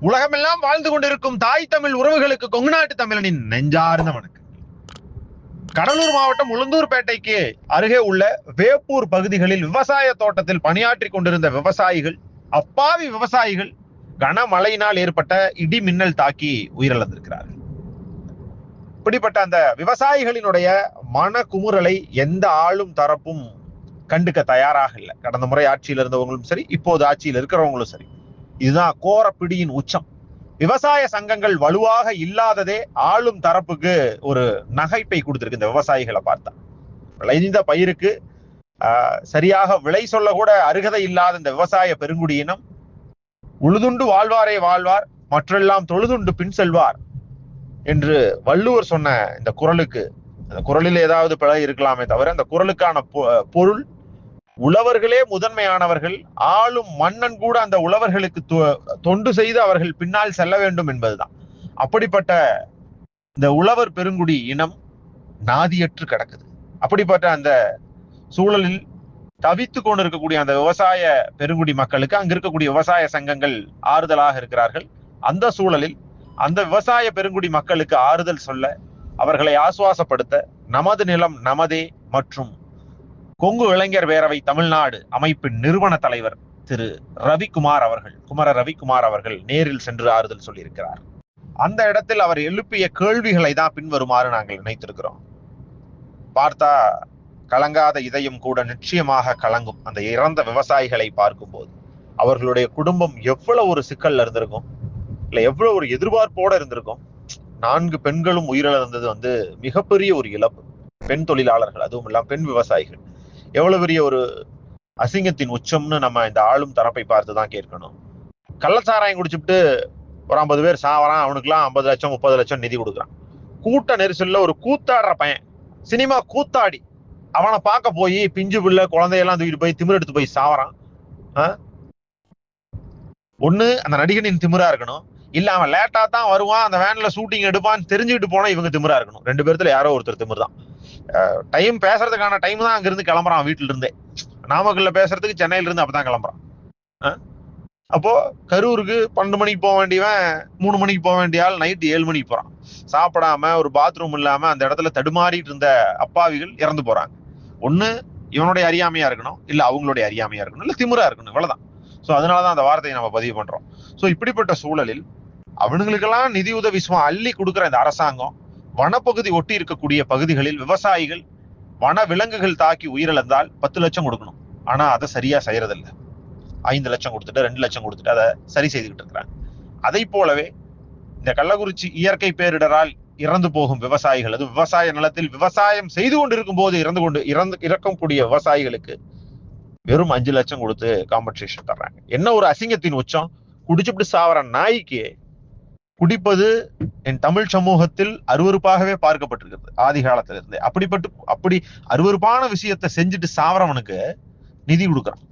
உலகமெல்லாம் வாழ்ந்து கொண்டிருக்கும் தாய் தமிழ் உறவுகளுக்கு கொங்கு நாட்டு தமிழனின் நெஞ்சார்ந்த வணக்கம். கடலூர் மாவட்டம் உளுந்தூர்பேட்டைக்கு அருகே உள்ள வேப்பூர் பகுதிகளில் விவசாய தோட்டத்தில் பணியாற்றி கொண்டிருந்த விவசாயிகள் அப்பாவி விவசாயிகள் கனமழையினால் ஏற்பட்ட இடி மின்னல் தாக்கி உயிரிழந்திருக்கிறார்கள். இப்படிப்பட்ட அந்த விவசாயிகளினுடைய மன குமுறலை எந்த ஆளும் தரப்பும் கண்டுக்க தயாராக இல்லை. கடந்த முறை ஆட்சியில் இருந்தவங்களும் சரி இப்போது ஆட்சியில் இருக்கிறவங்களும் சரி. இதுதான் கோர பிடியின் உச்சம். விவசாய சங்கங்கள் வலுவாக இல்லாததே ஆளும் தரப்புக்கு ஒரு நகைப்பை கொடுத்துருக்கு இந்த விவசாயிகளை பார்த்தா. விளைந்த பயிருக்கு சரியாக விலை சொல்ல கூட அருகதை இல்லாத இந்த விவசாய பெருங்குடியினம் உழுதுண்டு வாழ்வாரே வாழ்வார் மற்றெல்லாம் தொழுதுண்டு பின் செல்வார் என்று வள்ளுவர் சொன்ன இந்த குரலுக்கு. அந்த குரலில் ஏதாவது பிழை இருக்கலாமே தவிர அந்த குரலுக்கான பொ- பொருள் உழவர்களே முதன்மையானவர்கள் ஆளும் மன்னன் கூட அந்த உழவர்களுக்கு தொ- தொண்டு செய்து அவர்கள் பின்னால் செல்ல வேண்டும் என்பதுதான். அப்படிப்பட்ட இந்த உழவர் பெருங்குடி இனம் நாதியற்று கிடக்குது. அப்படிப்பட்ட அந்த சூழலில் தவித்து கொண்டு இருக்கக்கூடிய அந்த விவசாய பெருங்குடி மக்களுக்கு அங்க இருக்கக்கூடிய விவசாய சங்கங்கள் ஆறுதலாக இருக்கிறார்கள். அந்த சூழலில் அந்த விவசாய பெருங்குடி மக்களுக்கு ஆறுதல் சொல்ல அவர்களை ஆசுவாசப்படுத்த நமது நிலம் நமதே மற்றும் கொங்கு இளைஞர் பேரவை தமிழ்நாடு அமைப்பின் நிறுவன தலைவர் திரு ரவிக்குமார் அவர்கள் குமர ரவிக்குமார் அவர்கள் நேரில் சென்று ஆறுதல் சொல்லியிருக்கிறார். அந்த இடத்தில் அவர் எழுப்பிய கேள்விகளை தான் பின்வருமாறு நாங்கள் நினைத்திருக்கிறோம். பார்த்தா கலங்காத இதயம் கூட நிச்சயமாக கலங்கும் அந்த இறந்த விவசாயிகளை பார்க்கும்போது. அவர்களுடைய குடும்பம் எவ்வளவு ஒரு சிக்கல்ல இருந்திருக்கும்? இல்லை எவ்வளவு ஒரு எதிர்பார்ப்போட இருந்திருக்கும்? நான்கு பெண்களும் உயிரிழந்தது வந்து மிகப்பெரிய ஒரு இழப்பு. பெண் தொழிலாளர்கள் அதுவும் இல்லாமல் பெண் விவசாயிகள். எவ்வளவு பெரிய ஒரு அசிங்கத்தின் உச்சம்னு நம்ம இந்த ஆளும் தரப்பை பார்த்து தான் கேட்கணும். கள்ளச்சாராயம் குடிச்சுட்டு ஒரு ஐம்பது பேர் சாவறான் அவனுக்குலாம் ஐம்பது லட்சம் முப்பது லட்சம் நிதி கொடுக்குறான். கூட்ட நெரிசல்ல ஒரு கூத்தாடுற பையன். சினிமா கூத்தாடி. அவனை பார்க்க போய் பிஞ்சு பிள்ளை குழந்தையெல்லாம் தூக்கிட்டு போய் திமிர் எடுத்து போய் சாவறான். ஆ? ஒண்ணு அந்த நடிகனின் திமிரா இருக்கணும். இல்ல அவன் லேட்டா தான் வருவான் அந்த வேன்ல ஷூட்டிங் எடுப்பான்னு தெரிஞ்சுக்கிட்டு போனா இவங்க திமிரா இருக்கணும். ரெண்டு பேர்த்துல யாரோ ஒருத்தர் திமிர் தான் டைம் பேசுறதுக்கான டைம் தான் அங்கிருந்து கிளம்புறான் வீட்டுல இருந்தே நாமக்கல்ல பேசுறதுக்கு சென்னையில இருந்து அப்பதான் கிளம்புறான். அப்போ கரூருக்கு பன்னெண்டு மணிக்கு போக வேண்டியவன் மூணு மணிக்கு போக வேண்டிய ஆள் நைட்டு ஏழு மணிக்கு போறான். சாப்பிடாம ஒரு பாத்ரூம் இல்லாம அந்த இடத்துல தடுமாறிட்டு இருந்த அப்பாவிகள் இறந்து போறாங்க. ஒண்ணு இவனுடைய அறியாமையா இருக்கணும் இல்ல அவங்களுடைய அறியாமையா இருக்கணும் இல்ல திமிரா இருக்கணும் இவ்வளவுதான். சோ அதனாலதான் அந்த வார்த்தையை நம்ம பதிவு பண்றோம். சோ இப்படிப்பட்ட சூழலில் அவனுங்களுக்கெல்லாம் நிதி உதவி சும்மா அள்ளி கொடுக்குற இந்த அரசாங்கம் வனப்பகுதி ஒட்டி இருக்கக்கூடிய பகுதிகளில் விவசாயிகள் வன விலங்குகள் தாக்கி உயிரிழந்தால் பத்து லட்சம் கொடுக்கணும். ஆனா அதை சரியா செய்யறதில்ல. ஐந்து லட்சம் கொடுத்துட்டு ரெண்டு லட்சம் கொடுத்துட்டு அதை சரி செய்துகிட்டு இருக்கிறாங்க. அதை போலவே இந்த கள்ளக்குறிச்சி இயற்கை பேரிடரால் இறந்து போகும் விவசாயிகள் அது விவசாய நிலத்தில் விவசாயம் செய்து கொண்டிருக்கும் போது இறந்து கொண்டு இறந்து இறக்கக்கூடிய விவசாயிகளுக்கு வெறும் அஞ்சு லட்சம் கொடுத்து காம்பன்சேஷன் தர்றாங்க. என்ன ஒரு அசிங்கத்தின் உச்சம்? குடிச்சுப்பிட்டு சாவர நாய்க்கு குடிப்பது என் தமிழ் சமூகத்தில் அருவருப்பாகவே பார்க்கப்பட்டிருக்கிறது ஆதி காலத்திலிருந்து. அப்படிப்பட்டு அப்படி அருவருப்பான விஷயத்தை செஞ்சுட்டு சாவறவனுக்கு நிதி கொடுக்குறான்.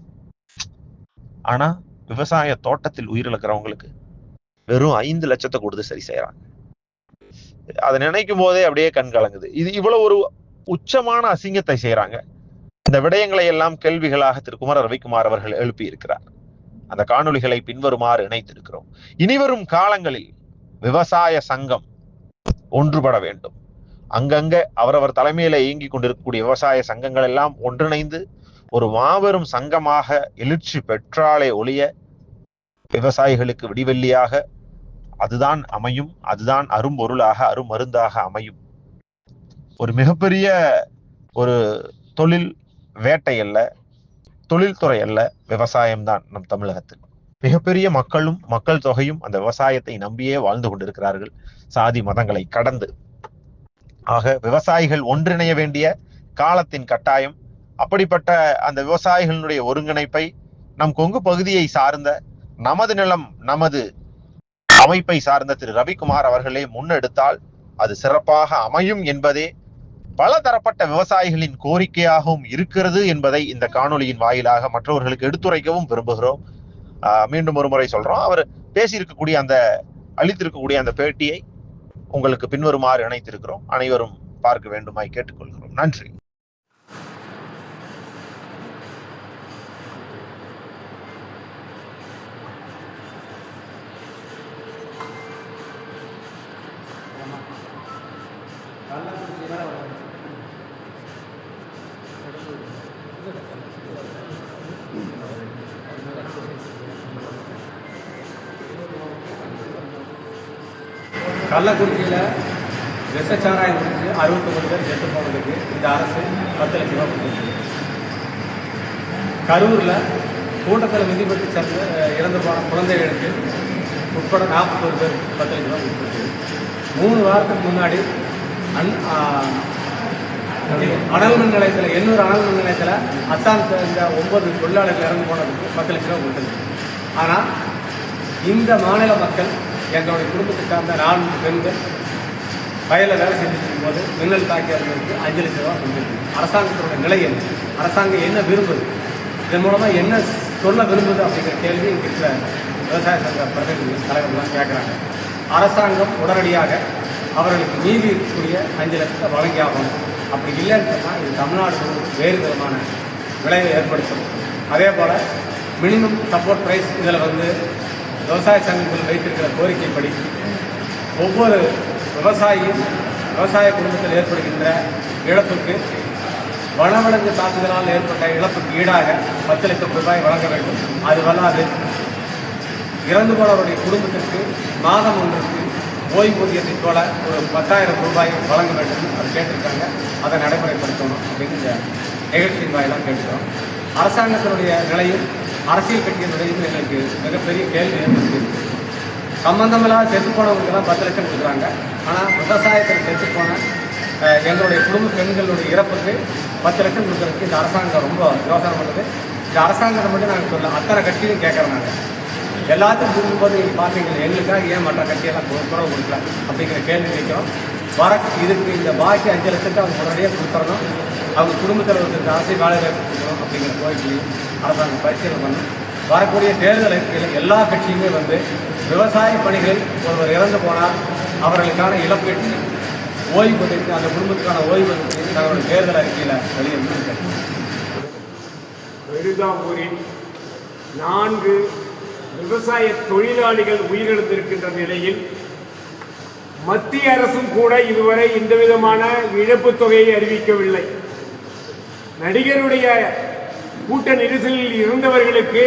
ஆனா விவசாய தோட்டத்தில் உயிரிழக்கிறவங்களுக்கு வெறும் ஐந்து லட்சத்தை கொடுத்து சரி செய்யறாங்க. அதை நினைக்கும் போதே அப்படியே கண் கலங்குது. இது இவ்வளவு ஒரு உச்சமான அசிங்கத்தை செய்யறாங்க. இந்த விடயங்களை எல்லாம் கேள்விகளாக திரு குமர ரவிக்குமார் அவர்கள் எழுப்பி இருக்கிறார் அந்த காணொளிகளை பின்வருமாறு இணைத்திருக்கிறோம். இனிவரும் காலங்களில் விவசாய சங்கம் ஒன்றுபட வேண்டும். அங்கங்க அவரவர் தலைமையில இயங்கிக் கொண்டிருக்கக்கூடிய விவசாய சங்கங்கள் எல்லாம் ஒன்றிணைந்து ஒரு மாபெரும் சங்கமாக எழுச்சி பெற்றாலே ஒழிய விவசாயிகளுக்கு விடிவெள்ளியாக அதுதான் அமையும் அதுதான் அரும்பொருளாக அருமருந்தாக அமையும். ஒரு மிகப்பெரிய ஒரு தொழில் வேட்டை அல்ல தொழில்துறை அல்ல விவசாயம்தான் நம் தமிழகத்தில். மிகப்பெரிய மக்களும் மக்கள் தொகையும் அந்த விவசாயத்தை நம்பியே வாழ்ந்து கொண்டிருக்கிறார்கள். சாதி மதங்களை கடந்து. ஆக விவசாயிகள் ஒன்றிணைய வேண்டிய காலத்தின் கட்டாயம். அப்படிப்பட்ட அந்த விவசாயிகளினுடைய ஒருங்கிணைப்பை நம் கொங்கு பகுதியை சார்ந்த நமது நிலம் நமது அமைப்பை சார்ந்த திரு. ரவிக்குமார் அவர்களே முன்னெடுத்தால் அது சிறப்பாக அமையும் என்பதே பல தரப்பட்ட விவசாயிகளின் கோரிக்கையாகவும் இருக்கிறது என்பதை இந்த காணொலியின் வாயிலாக மற்றவர்களுக்கு எடுத்துரைக்கவும் விரும்புகிறோம். மீண்டும் ஒரு முறை சொல்றோம். அவர் பேசியிருக்கக்கூடிய அந்த அளித்திருக்கக்கூடிய அந்த பேட்டியை உங்களுக்கு பின்வருமாறு இணைத்திருக்கிறோம். அனைவரும் பார்க்க வேண்டுமாய் கேட்டுக்கொள்கிறோம். நன்றி. கள்ளக்குறிச்சியில் விஷச்சாராயம் குடிச்சு அறுபத்தொம்பது பேர் செத்து போனதுக்கு இந்த அரசு பத்து லட்ச ரூபா கொடுத்துருக்கு. கரூரில் கூட்டத்தில் விதிப்பட்டு சென்று இறந்து போன குழந்தைகளுக்கு உட்பட நாற்பத்தோரு பேர் பத்து லட்ச ரூபா கொடுத்துருக்கு. மூணு வாரத்துக்கு முன்னாடி அன் அனல் மின் நிலையத்தில் எண்ணூறு அனல் மின் நிலையத்தில் அஸ்ஸாம் சேர்ந்த ஒன்பது தொழிலாளர்கள் இறந்து போனதுக்கு பத்து லட்ச ரூபா கொடுத்துருக்கு. ஆனால் இந்த மாநில மக்கள் எங்களுடைய குடும்பத்தை சார்ந்த நான்கு பெண்கள் வயலில் வேலை செஞ்சுட்டு போது மின்னல் தாக்கியவர்களுக்கு அஞ்சு லட்ச ரூபா கொடுத்துருக்கு அரசாங்கத்தோட நிலை என்ன? அரசாங்கம் என்ன விரும்புது? இதன் மூலமாக என்ன சொல்ல விரும்புது அப்படிங்கிற கேள்வி இங்கே இருக்கிற விவசாய சங்க பிரதிநிதிகள் தலைவர்கள்லாம் கேட்குறாங்க அரசாங்கம் உடனடியாக அவர்களுக்கு நீதி இருக்கக்கூடிய அஞ்சு லட்சத்தை வழங்கி ஆகணும். அப்படி இல்லைன்னு சொன்னால் இது தமிழ்நாடு முழுவதும் வேறு விதமான விளைவை ஏற்படுத்தும். அதே போல் மினிமம் சப்போர்ட் ப்ரைஸ் இதில் வந்து விவசாய சங்கங்கள் வைத்திருக்கிற கோரிக்கைப்படி ஒவ்வொரு விவசாயியும் விவசாய குடும்பத்தில் ஏற்படுகின்ற இழப்புக்கு வனவிலங்கு தாக்குதலால் ஏற்பட்ட இழப்புக்கு ஈடாக பத்து லட்சம் ரூபாய் வழங்க வேண்டும். அது வல்லாது இறந்து போனவருடைய குடும்பத்திற்கு மாதம் ஒன்றுக்கு ஓய்வூதியத்தை போல ஒரு பத்தாயிரம் ரூபாய் வழங்க வேண்டும் அது கேட்டிருக்காங்க. அதை நடைமுறைப்படுத்தணும் அப்படின்னு இந்த நிகழ்ச்சியின் வாயிலாக கேட்டுக்கிறோம். அரசாங்கத்தினுடைய நிலையும் அரசியல் கட்சியின் நிலையும் எங்களுக்கு மிகப்பெரிய கேள்வி ஏற்படுத்தியிருக்கு சம்பந்தமில்லாத செத்து போனவங்களுக்கெல்லாம் பத்து லட்சம் கொடுக்குறாங்க. ஆனால் விவசாயத்தில் செத்து போன எங்களுடைய குடும்ப பெண்களுடைய இறப்புக்கு பத்து லட்சம் கொடுக்குறதுக்கு இந்த அரசாங்கம் ரொம்ப யோசனை பண்ணுது. இந்த அரசாங்கத்தை மட்டும் நாங்கள் சொல்ல அத்தனை கட்சியும் கேட்குறோம் நாங்கள் எல்லாத்துக்கும் கொடுக்கும்போது நீங்கள் பார்த்தீங்கன்னா எங்களுக்காக ஏன் மற்ற கட்சியெல்லாம் குறவு கொடுக்கல? அப்படிங்கிற கேள்வி வைக்கிறோம் வர இதுக்கு இந்த பாக்கி அஞ்சு லட்சத்தை அவங்க முன்னாடியே கொடுத்துடணும். அவங்க குடும்பத்தில் இருக்கிற அரசியல் வேலை வாய்ப்பு கொடுக்கணும் அப்படிங்கிற கோரிக்கையும் அரசாங்கம் பரிசீலனை பண்ணும் வரக்கூடிய தேர்தல் அறிக்கையில் எல்லா கட்சியுமே வந்து விவசாய பணிகளில் ஒருவர் இறந்து போனால் அவர்களுக்கான இழப்பீட்டு ஓய்வூதியத்தை அந்த குடும்பத்துக்கான ஓய்வு ஓய்வூதியத்தை தங்களுடைய தேர்தல் அறிக்கையில் வெளியிட்டு பெருதாம்பூரில் நான்கு விவசாய தொழிலாளிகள் உயிரிழந்திருக்கின்ற நிலையில் மத்திய அரசும் கூட இதுவரை இந்த விதமான இழப்பு தொகையை அறிவிக்கவில்லை. நடிகருடைய கூட்ட நெரிசலில் இருந்தவர்களுக்கு